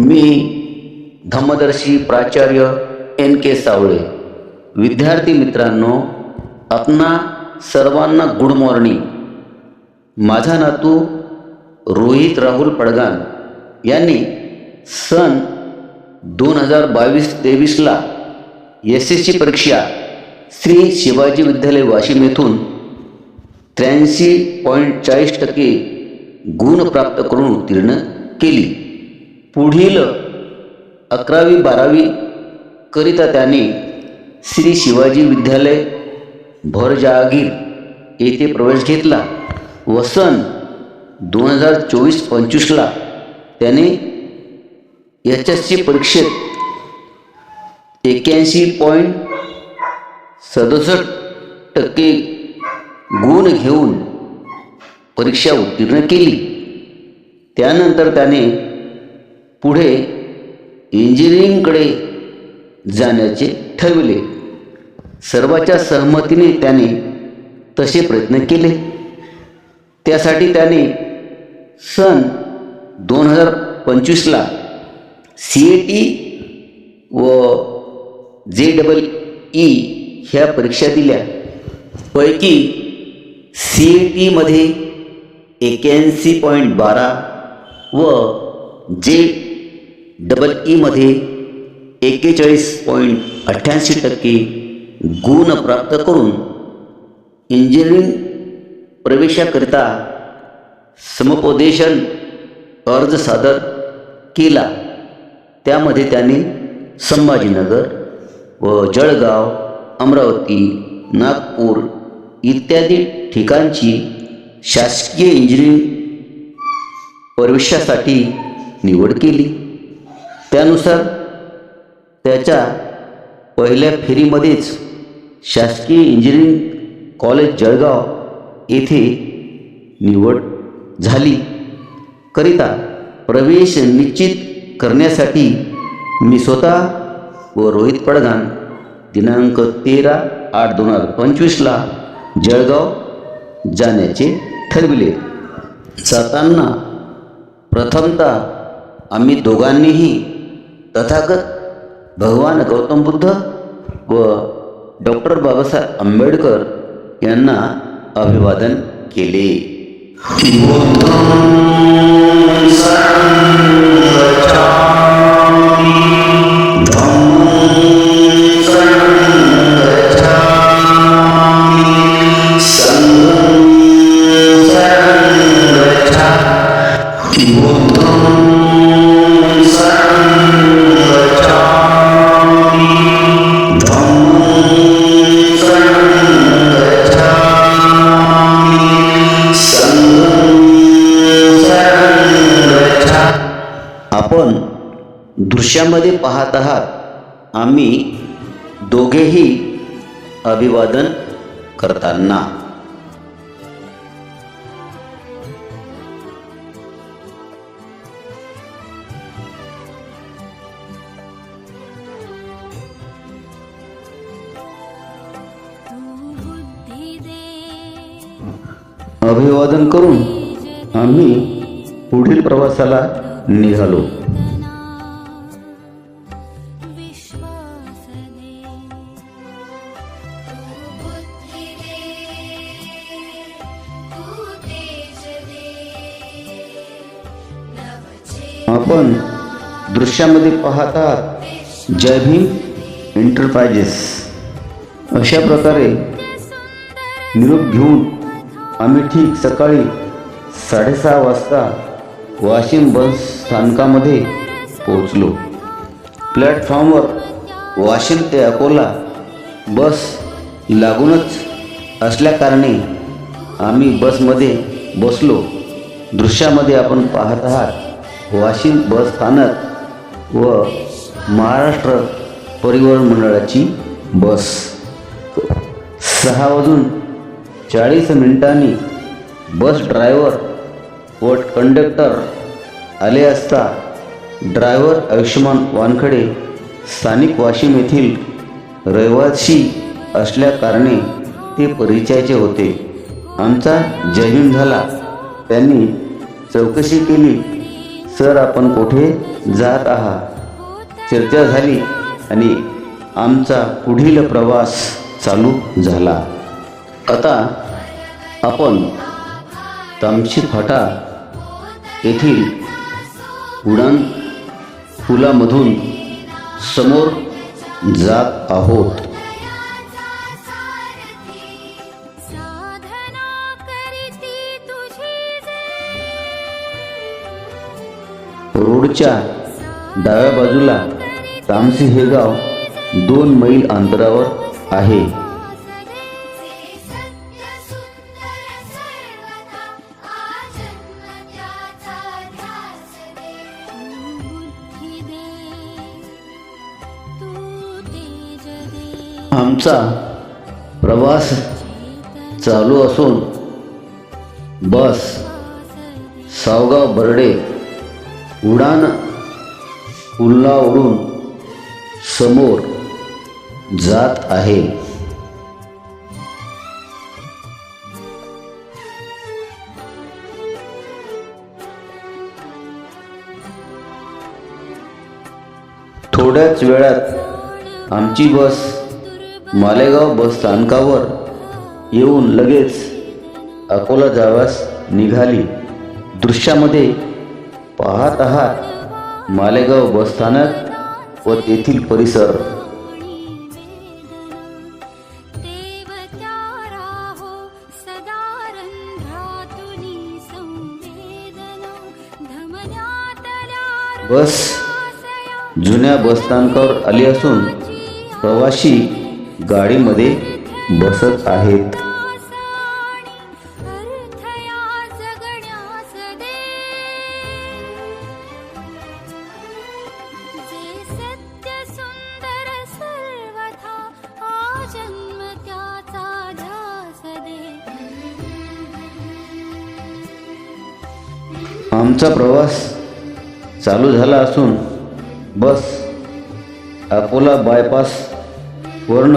मी धम्मदर्शी प्राचार्य एन के सावळे. विद्यार्थी मित्रांनो आपणा सर्वांना गुड मॉर्निंग. माझा नातू रोहित राहुल पडगान यांनी सन दोन हजार बावीस तेवीसला एस एस सी परीक्षा श्री शिवाजी विद्यालय वाशिम येथून त्र्याऐंशी पॉईंट चाळीस टक्के गुण प्राप्त करून उत्तीर्ण केली. पुढील अकरावी बारावी करिता त्याने श्री शिवाजी विद्यालय भर जहागीर येथे प्रवेश घेतला. व सन दोन हजार चोवीस पंचवीसला त्याने एच एस सी परीक्षेत एक्याऐंशी पॉईंट सदुसष्ट टक्के गुण घेऊन परीक्षा उत्तीर्ण केली. त्यानंतर त्याने पुढे इंजिनिअरिंगकडे जाण्याचे ठरविले. सर्वाच्या सहमतीने त्याने तसे प्रयत्न केले. त्यासाठी त्याने सन दोन हजार पंचवीसला सी ए टी व जे डबल ई ह्या परीक्षा दिल्या. पैकी सी ए टीमध्ये एक्याऐंशी पॉईंट बारा व जे डबल ईमध्ये e एक्केचाळीस पॉईंट अठ्ठ्याऐंशी टक्के गुण प्राप्त करून इंजिनिअरिंग प्रवेशाकरिता समुपदेशन अर्ज सादर केला. त्यामध्ये त्याने संभाजीनगर व जळगाव अमरावती नागपूर इत्यादी ठिकाणची शासकीय इंजिनिअरिंग प्रवेशासाठी निवड केली. त्यानुसार त्याच्या पहिल्या फेरीमध्येच शासकीय इंजिनिअरिंग कॉलेज जळगाव येथे निवड झाली. करिता प्रवेश निश्चित करण्यासाठी मी स्वतः व रोहित पडगान दिनांक तेरा आठ दोन हजार पंचवीसला जळगाव जाण्याचे ठरविले. जाताना प्रथमतः आम्ही दोघांनीही तथागत भगवान गौतम बुद्ध व डॉक्टर बाबासाहेब आंबेडकर यांना अभिवादन केले. आपण दृश्यामध्ये पाहत आहात आम्ही दोघेही अभिवादन करताना. अभिवादन करून आम्ही पुढील प्रवासाला निघालो. आपण दृश्यामध्ये पाहतात जय भीम एंटरप्राइजेस अशा प्रकारे निरोप घेऊन आम्ही ठीक सकाळी साडेसहा वाजता वाशिम बस स्थानकामध्ये पोहोचलो. प्लॅटफॉर्मवर वाशिम ते अकोला बस लागूनच असल्याकारणे आम्ही बसमध्ये बसलो. दृश्यामध्ये आपण पाहत आहात वाशिम बस स्थानक व महाराष्ट्र परिवहन मंडळाची बस. सहा वाजून चाळीस मिनिटांनी बस ड्रायव्हर व कंडक्टर आले असता ड्रायव्हर आयुष्यमान वानखडे स्थानिक वाशिम येथील रहिवासी असल्याकारणे ते परिचयाचे होते. आमचा जयभीम झाला. त्यांनी चौकशी केली. सर आपण कुठे जात आहात? चर्चा झाली आणि आमचा पुढील प्रवास चालू झाला. आता आपण तामशी फाटा येथील उडान पुलामधून समोर जात आहोत. रोडच्या डाव्या बाजूला तामसी हे गाव दोन मैल अंतरावर आहे. आमचा प्रवास चालू असून बस सावगाव बर्डे उडान पुल्ला उडून समोर जात आहे. थोड्याच वेळात आमची बस मालेगाव बस स्थानकावर येऊन लगेच अकोला जाव्यास निघाली. दृश्यामध्ये पाहत आहात मालेगाव बस स्थानक व तेथील परिसर. हो बस जुन्या बसस्थानकावर आली असून प्रवासी गाडीमध्ये बसत आहेत. सत्य सुंदर सर्वथा आमचा प्रवास चालू झाला असून बस अकोला बायपास वर्ण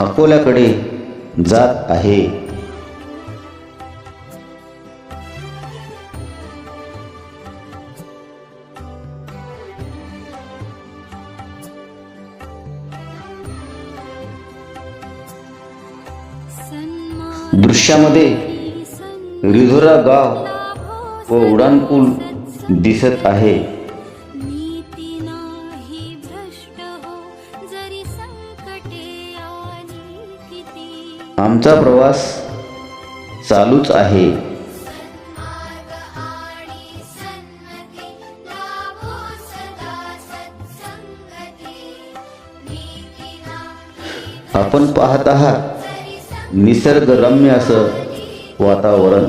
अकोल्याकडे जात आहे. दृश्यामध्ये रिधोरा गाव व उड्डाणपूल दिसत आहे. आमचा प्रवास चालूच आहे. आपण पाहत आहात निसर्गरम्य असं वातावरण.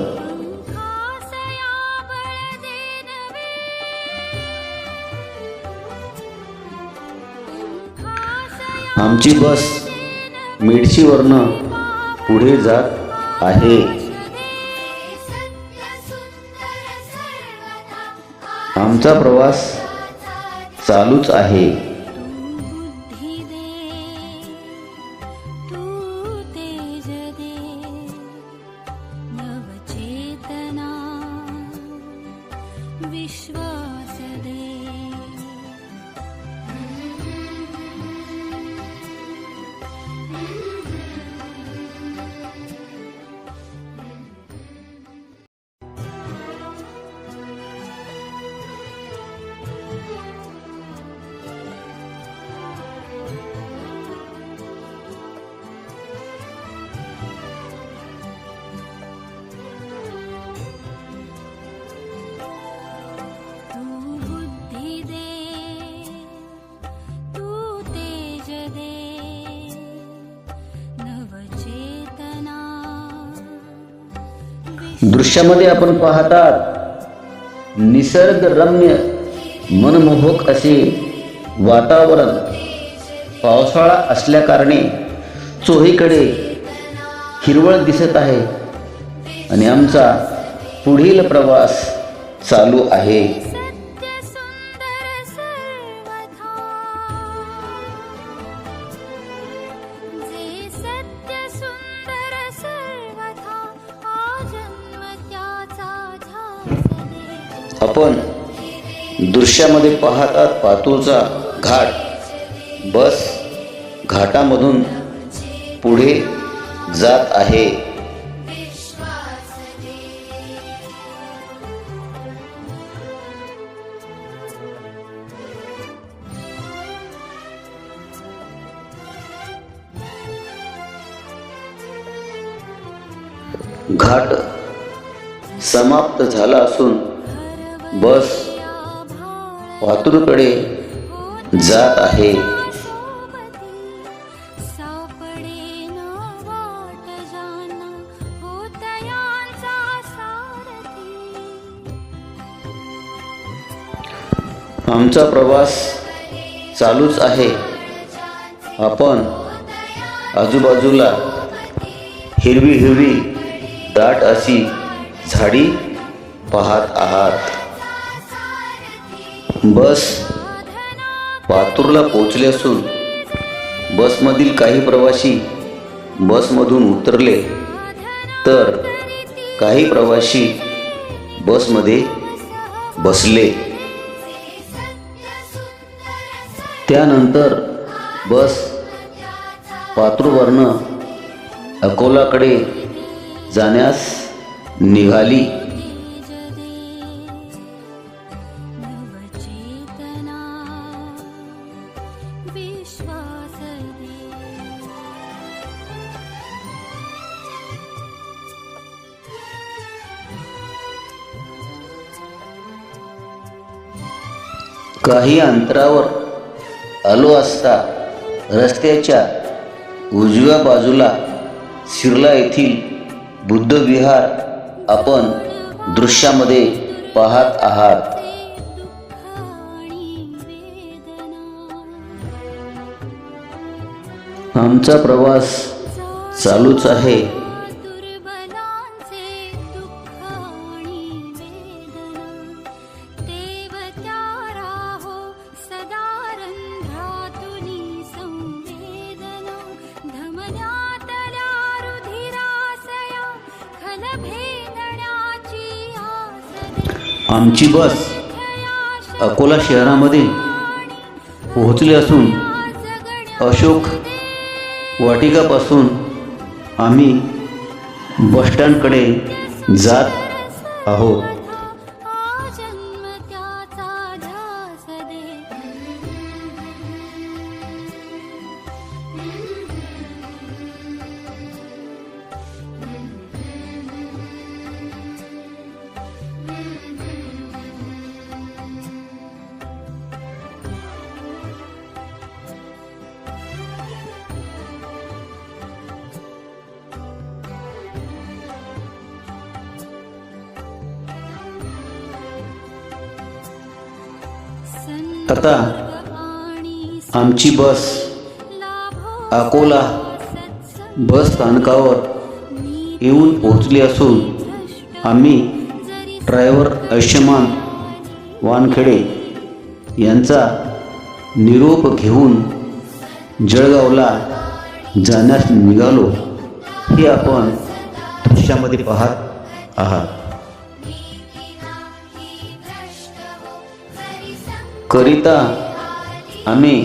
आमची बस मेडशीवरनं पुढे जात आहे. आमचा प्रवास चालूच आहे. दृश्यामध्ये आपण पाहतात निसर्गरम्य मनमोहक असे वातावरण पावसाळा असल्याकारणे चोहीकडे हिरवळ दिसत आहे आणि आमचा पुढील प्रवास चालू आहे. आपण दृश्यामध्ये पाहतात पातूरचा घाट. बस घाटामधून पुढे जात आहे. घाट समाप्त झाला असून बस वातूरकडे जात आहे. आमचा प्रवास चालूच आहे. आपण आजूबाजूला हिरवी हिरवी दाट अशी झाडी पाहत आहात. बस पातूरला पोचले असून बसमधील काही प्रवासी बसमधून उतरले तर काही प्रवासी बसमध्ये बसले. त्यानंतर बस पातूरवरनं अकोलाकडे जाण्यास निघाली. काही अंतरावर आलो असता रस्त्याच्या उजव्या बाजूला शिरला येथील बुद्धविहार आपण दृश्यामध्ये पाहत आहात. आमचा प्रवास चालूच आहे. आमची बस अकोला शहरामध्ये पोहोचली असून अशोक वाटिकापासून आम्ही बसस्टँडकडे जात आहोत. आता आमची बस अकोला बस स्थानकावर येऊन पोहोचली असून आम्ही ड्रायव्हर आयुष्यमान वानखेडे यांचा निरोप घेऊन जळगावला जाण्यास निघालो. हे आपण दृश्यामध्ये पाहत आहात. करिता आम्ही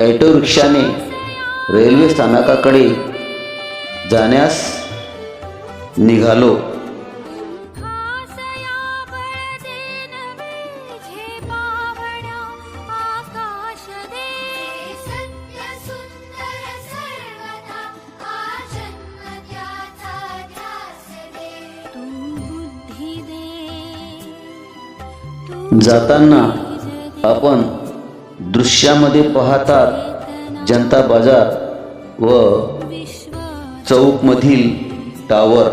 ॲटो रिक्षाने रेल्वे स्थानकाकडे जाण्यास निघालो. जाताना आपण दृश्यामध्ये पाहतात जनता बाजार व चौकमधील टावर